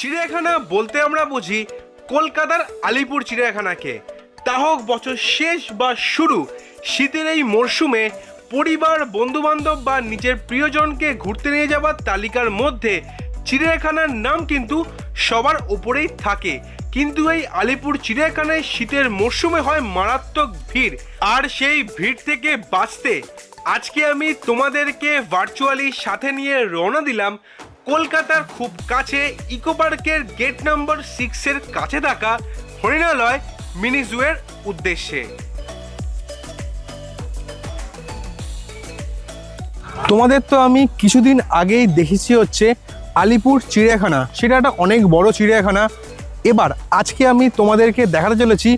চিড়িয়াখানা বলতে আমরা বুঝি কলকাতার আলিপুর চিড়িয়াখানাকে। তা হোক, বছর শেষ বা শুরু, শীতের এই মরশুমে পরিবার, বন্ধুবান্ধব বা নিজের প্রিয়জনকে ঘুরতে নিয়ে যাওয়ার তালিকার মধ্যে চিড়িয়াখানার নাম কিন্তু সবার ওপরেই থাকে। কিন্তু এই আলিপুর চিড়িয়াখানায় শীতের মরশুমে হয় মারাত্মক ভিড়। আর সেই ভিড় থেকে বাঁচতে আজকে আমি তোমাদেরকে ভার্চুয়ালি সাথে নিয়ে রওনা দিলাম কলকাতার খুব কাছে ইকো পার্কের গেট নাম্বার সিক্সের কাছে থাকা হরিণালয় মিনি জুয়ের উদ্দেশ্যে। তোমাদের তো আমি কিছুদিন আগেই দেখেছি হচ্ছে আলিপুর চিড়িয়াখানা। সেটা একটা অনেক বড় চিড়িয়াখানা। এবার আজকে আমি তোমাদেরকে দেখাতে চলেছি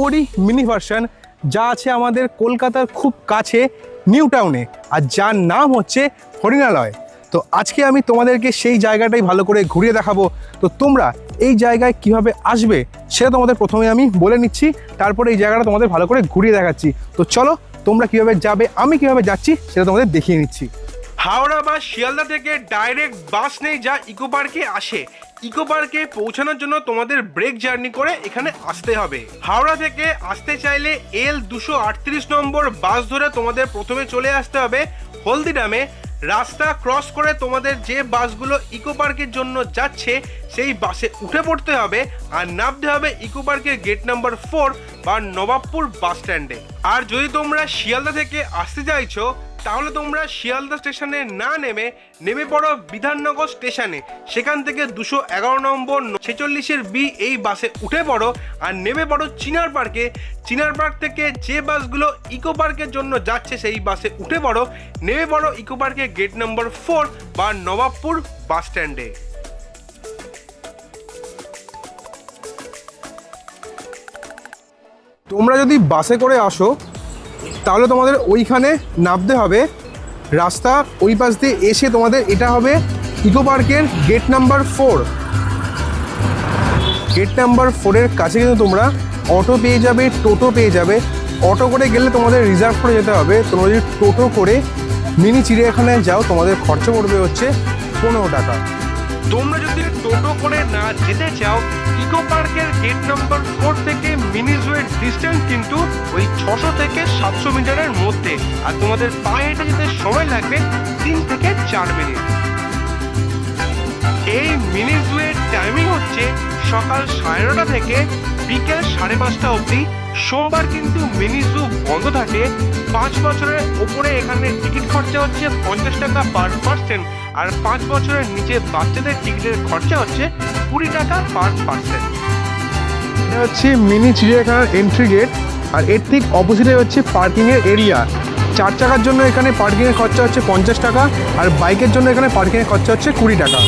ওরই মিনি ভার্সন যা আছে আমাদের কলকাতার খুব কাছে নিউ টাউনে। আর যার নাম হচ্ছে হরিণালয়। তো আজকে আমি তোমাদেরকে সেই জায়গাটাই ভালো করে ঘুরিয়ে দেখাবো। তো তোমরা এই জায়গায় কীভাবে আসবে সেটা তোমাদের প্রথমে আমি বলে নিচ্ছি, তারপরে এই জায়গাটা তোমাদের ভালো করে ঘুরিয়ে দেখাচ্ছি। তো চলো, তোমরা কীভাবে যাবে, আমি কীভাবে যাচ্ছি সেটা তোমাদের দেখিয়ে নিচ্ছি। হাওড়া বা শিয়ালদা থেকে ডাইরেক্ট বাস নেই যা ইকো পার্কে আসে। ইকো পার্কে পৌঁছানোর জন্য তোমাদের ব্রেক জার্নি করে এখানে আসতে হবে। হাওড়া থেকে আসতে চাইলে এল দুশো নম্বর বাস ধরে তোমাদের প্রথমে চলে আসতে হবে হলদিরামে। রাস্তা ক্রস করে তোমাদের যে বাসগুলো ইকো পার্কের জন্য যাচ্ছে, সেই বাসে উঠে পড়তে হবে আর নামতে হবে ইকো পার্কের গেট নাম্বার ফোর বা নবাবপুর বাস স্ট্যান্ডে আর যদি তোমরা শিয়ালদা থেকে আসতে চাইছো তাহলে তোমরা শিয়ালদা স্টেশনে না নেমে নেমে পড়ো বিধাননগর স্টেশনে। সেখান থেকে দুশো এগারো নম্বর ছেচল্লিশের বি এই বাসে উঠে পড়ো আর নেমে পড়ো চিনার পার্কে। চিনার পার্ক থেকে যে বাসগুলো ইকো পার্কের জন্য যাচ্ছে সেই বাসে উঠে পড়ো। নেমে পড়ো ইকো পার্কের গেট নম্বর ফোর বা নবাবপুর বাস স্ট্যান্ডে। তোমরা যদি বাসে করে আসো তাহলে তোমাদের ওইখানে নামতে হবে। রাস্তা ওই পাশ দিয়ে এসে তোমাদের এটা হবে ইকো পার্কের gate number four. Gate number ফোরের কাছে কিন্তু তোমরা অটো পেয়ে যাবে, টোটো পেয়ে যাবে। অটো করে গেলে তোমাদের রিজার্ভ করে যেতে হবে। তোমরা যদি টোটো করে মিনি চিড়িয়াখানায় যাও, তোমাদের খরচা পড়বে হচ্ছে পনেরো টাকা। তোমরা যদি টোটো করে না যেতে চাও ইকো পার্কের গেট নাম্বার ফোর থেকে মিনি জুয়ের ডিস্টেন্স কিন্তু ওই ছশো থেকে সাতশো মিটারের মধ্যে। আর তোমাদের পায়ে হেঁটে যেতে সময় লাগবে তিন থেকে চার মিনিট। এই মিনি জুয়ের টাইমিং হচ্ছে সকাল সাড়ে নটা থেকে বিকেল সাড়ে পাঁচটা অবধি। সোমবার কিন্তু মিনি জু বন্ধ থাকে। পাঁচ বছরের ওপরে এখানে টিকিট খরচা হচ্ছে পঞ্চাশ টাকা পার পার্সেন্ট আর পাঁচ বছরের নিচে বাচ্চাদের টিকিটের খরচা হচ্ছে কুড়ি টাকা পার পার্সেন্ট। এটা হচ্ছে মিনি চিড়িয়াখানার এন্ট্রি গেট আর এর ঠিক অপোজিটে হচ্ছে পার্কিংয়ের এরিয়া চার চাকার জন্য এখানে পার্কিংয়ের খরচা হচ্ছে পঞ্চাশ টাকা, আর বাইকের জন্য এখানে পার্কিংয়ের খরচা হচ্ছে কুড়ি টাকা।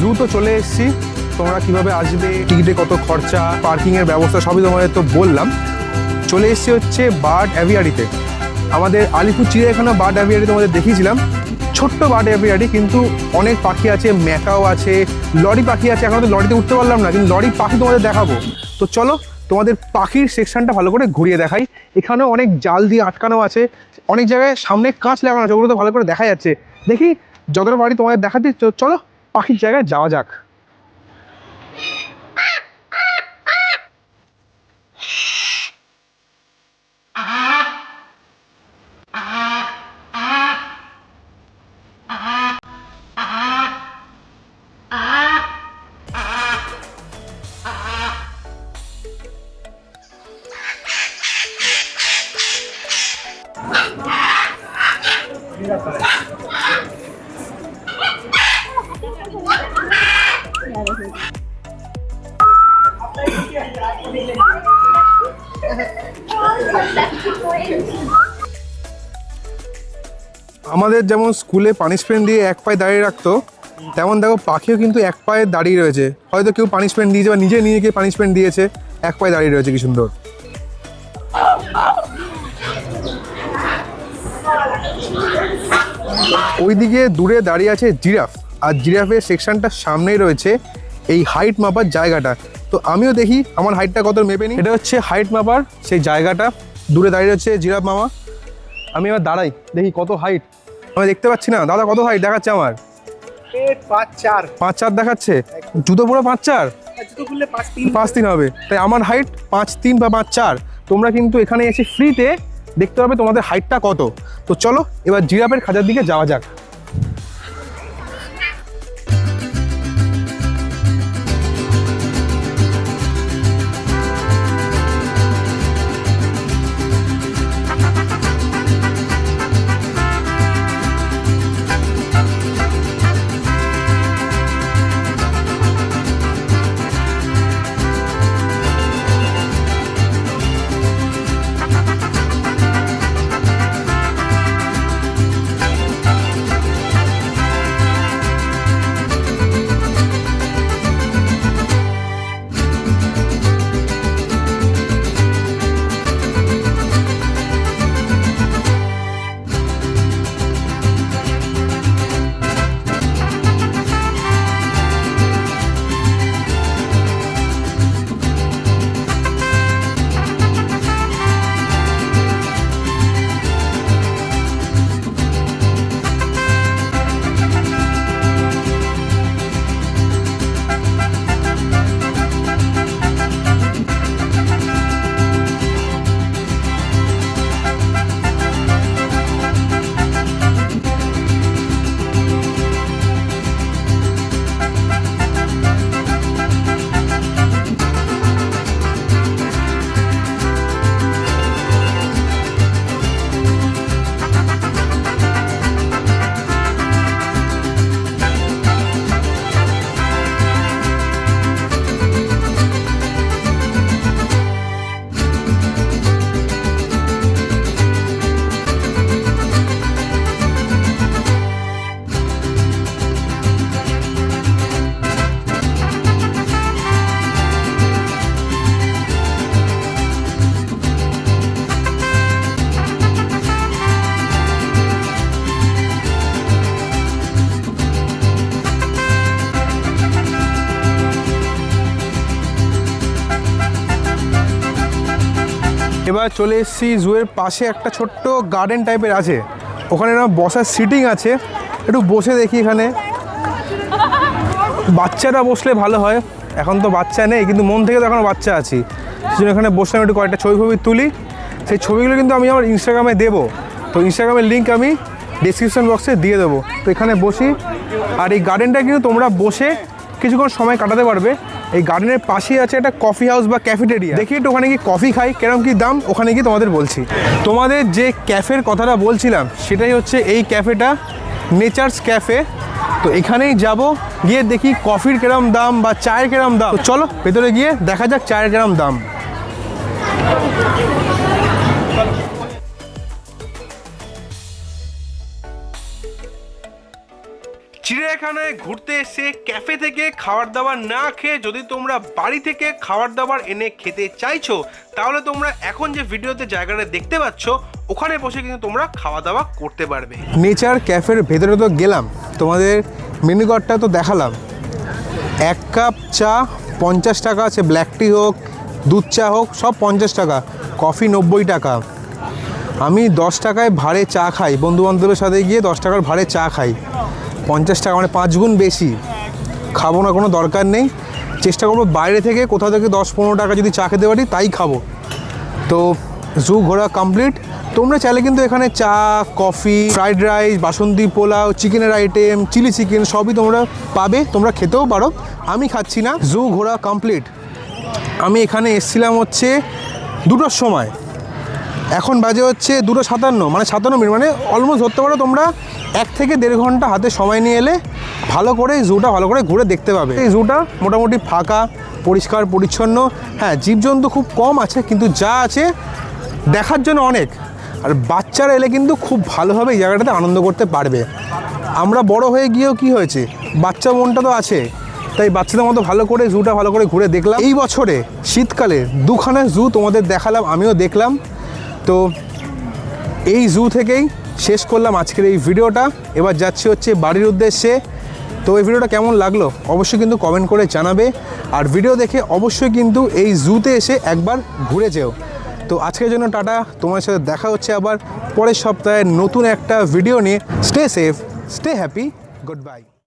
জু তো চলে এসেছি, তোমরা কীভাবে আসবে, টিকিটে কত খরচা পার্কিংয়ের ব্যবস্থা সবই তোমাদের তো বললাম। চলে এসেছি হচ্ছে বার্ড অ্যাভিয়ারিতে আমাদের আলিপুর চিড়িয়াখানা বার্ড অ্যাভিয়ারি তোমাদের দেখিয়েছিলাম। ছোট্ট বার্ড অ্যাভিয়ারি, কিন্তু অনেক পাখি আছে, ম্যাকাও আছে, লরি পাখি আছে, এখন তো লরিতে উঠতে পারলাম না, কিন্তু লরি পাখি তোমাদের দেখাবো। তো চলো, তোমাদের পাখির সেকশনটা ভালো করে ঘুরিয়ে দেখাই। এখানেও অনেক জাল দিয়ে আটকানো আছে, অনেক জায়গায় সামনে কাঁচ লাগানো আছে, ওগুলো তো ভালো করে দেখা যাচ্ছে। দেখি, যতটা বাড়ি তোমাদের দেখাতে চলো, পাখির জায়গায় যাওয়া যাক। আমাদের যেমন স্কুলে পানিশমেন্ট দিয়ে এক পায়ে দাঁড়িয়ে রাখতো, তেমন দেখো পাখিও কিন্তু এক পায়ে দাঁড়িয়ে রয়েছে। হয়তো কেউ পানিশমেন্ট দিয়েছে বা নিজে নিয়ে গিয়ে পানিশমেন্ট দিয়েছে, এক পায়ে দাঁড়িয়ে রয়েছে কি সুন্দর। ওইদিকে দূরে দাঁড়িয়ে আছে জিরাফ, আর জিরাফের সেকশনটার সামনেই রয়েছে এই হাইট মাপার জায়গাটা। তো আমিও দেখি আমার হাইটটা কত মেপে নি এটা হচ্ছে হাইট মাপার সেই জায়গাটা। দূরে দাঁড়িয়ে হচ্ছে জিরাফ মামা। আমি এবার দাঁড়াই দেখি কত হাইট আমি দেখতে পাচ্ছি না। দাদা কত হাইট দেখাচ্ছে আমার? পাঁচ চার। পাঁচ চার দেখাচ্ছে? জুতো পুরো পাঁচ চার? পাঁচ তিন। পাঁচ তিন হবে। তাই আমার হাইট পাঁচ তিন বা পাঁচ চার। তোমরা কিন্তু এখানে এসে ফ্রিতে দেখতে পাবে তোমাদের হাইটটা কত। তো চলো এবার জিরাফের খাঁচার দিকে যাওয়া যাক। চলে এসেছি জুয়ের পাশে একটা ছোট্ট গার্ডেন টাইপের আছে। ওখানে না বসার সিটিং আছে। একটু বসে দেখি এখানে। বাচ্চারা বসলে ভালো হয়। এখন তো বাচ্চা নেই, কিন্তু মন থেকে তো এখনও বাচ্চা আছি। সেজন্য এখানে বসলাম একটু কয়েকটা ছবি ফবি তুলি। সেই ছবিগুলো কিন্তু আমি আমার ইনস্টাগ্রামে দেবো। তো ইনস্টাগ্রামের লিঙ্ক আমি ডিসক্রিপশন বক্সে দিয়ে দেবো। তো এখানে বসি। আর এই গার্ডেনটা কিন্তু তোমরা বসে কিছুক্ষণ সময় কাটাতে পারবে। এই গার্ডেনের পাশেই আছে একটা কফি হাউস বা ক্যাফেটেরিয়া দেখি একটু ওখানে গিয়ে কফি খাই, কেরম কি দাম, ওখানে গিয়ে তোমাদের বলছি। তোমাদের যে ক্যাফের কথাটা বলছিলাম, সেটাই হচ্ছে এই ক্যাফেটা নেচার্স ক্যাফে তো এখানেই যাব, গিয়ে দেখি কফির কেরম দাম বা চায়ের কেরম দাম। চলো, ভেতরে গিয়ে দেখা যাক চায়ের কেরম দাম। চিড়িয়াখানায় ঘুরতে এসে ক্যাফে থেকে খাবার দাবার না খেয়ে যদি তোমরা বাড়ি থেকে খাবার দাবার এনে খেতে চাইছো, তাহলে তোমরা এখন যে ভিডিওতে জায়গাটা দেখতে পাচ্ছ, ওখানে বসে কিন্তু তোমরা খাওয়া দাওয়া করতে পারবে। নেচার ক্যাফের ভেতরে তো গেলাম, তোমাদের মেনু কার্ডটা তো দেখালাম। এক কাপ চা, পঞ্চাশ টাকা আছে ব্ল্যাক টি হোক, দুধ চা হোক, সব পঞ্চাশ টাকা কফি নব্বই টাকা। আমি দশ টাকায় ভাড়ে চা খাই বন্ধু বান্ধবের সাথে গিয়ে দশ টাকার ভাড়ে চা খাই। পঞ্চাশ টাকা মানে পাঁচ গুণ বেশি। খাব না, কোনো দরকার নেই। চেষ্টা করব বাইরে থেকে, কোথাও থেকে দশ পনেরো টাকা যদি চা খেতে পারি, তাই খাব। তো, জু ঘোরা কমপ্লিট তোমরা চাইলে কিন্তু এখানে চা, coffee fried rice basanti pulao চিকেনের আইটেম চিলি চিকেন সবই তোমরা পাবে। তোমরা খেতেও পারো। আমি খাচ্ছি না, জু ঘোরা কমপ্লিট আমি এখানে এসছিলাম হচ্ছে দুটোর সময়। এখন বাজে হচ্ছে দুটো সাতান্ন মানে সাতান্ন মিনিট মানে অলমোস্ট ধরতে পারো তোমরা এক থেকে দেড় ঘণ্টা হাতে সময় নিয়ে এলে ভালো করে জুটা ভালো করে ঘুরে দেখতে পাবে। এই জুটা মোটামুটি ফাঁকা, পরিষ্কার, পরিচ্ছন্ন। হ্যাঁ জীবজন্তু খুব কম আছে, কিন্তু যা আছে দেখার জন্য অনেক। আর বাচ্চারা এলে কিন্তু খুব ভালোভাবে এই জায়গাটাতে আনন্দ করতে পারবে। আমরা বড় হয়ে গিয়েও কি হয়েছে? বাচ্চা মনটা তো আছে। তাই বাচ্চাদের মতো ভালো করে জুটা ভালো করে ঘুরে দেখলাম। এই বছরে শীতকালে দুখানা জু তোমাদের দেখালাম, আমিও দেখলাম। তো এই জু থেকেই শেষ করলাম আজকের এই ভিডিওটা। এবার যাচ্ছি হচ্ছে বাড়ির উদ্দেশ্যে। তো এই ভিডিওটা কেমন লাগল? অবশ্যই কিন্তু কমেন্ট করে জানাবে। আর ভিডিও দেখে অবশ্যই কিন্তু এই জুতে এসে একবার ঘুরে যেও। তো আজকের জন্য টাটা। তোমার সাথে দেখা হচ্ছে আবার পরের সপ্তাহে নতুন একটা ভিডিও নিয়ে। Stay safe stay happy good bye